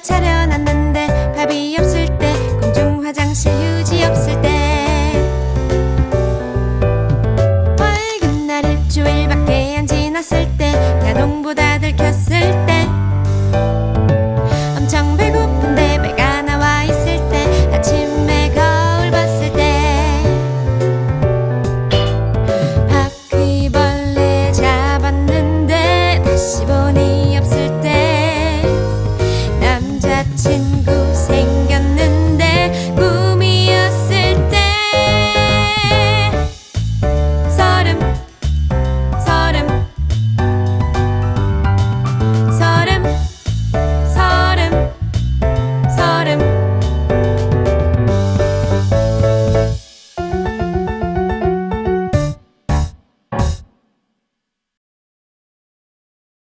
차려놨는데 밥이 없을 때 공중 화장실 휴지 없을 때. 월급 날을 주일밖에 안 지났을 때 jingle.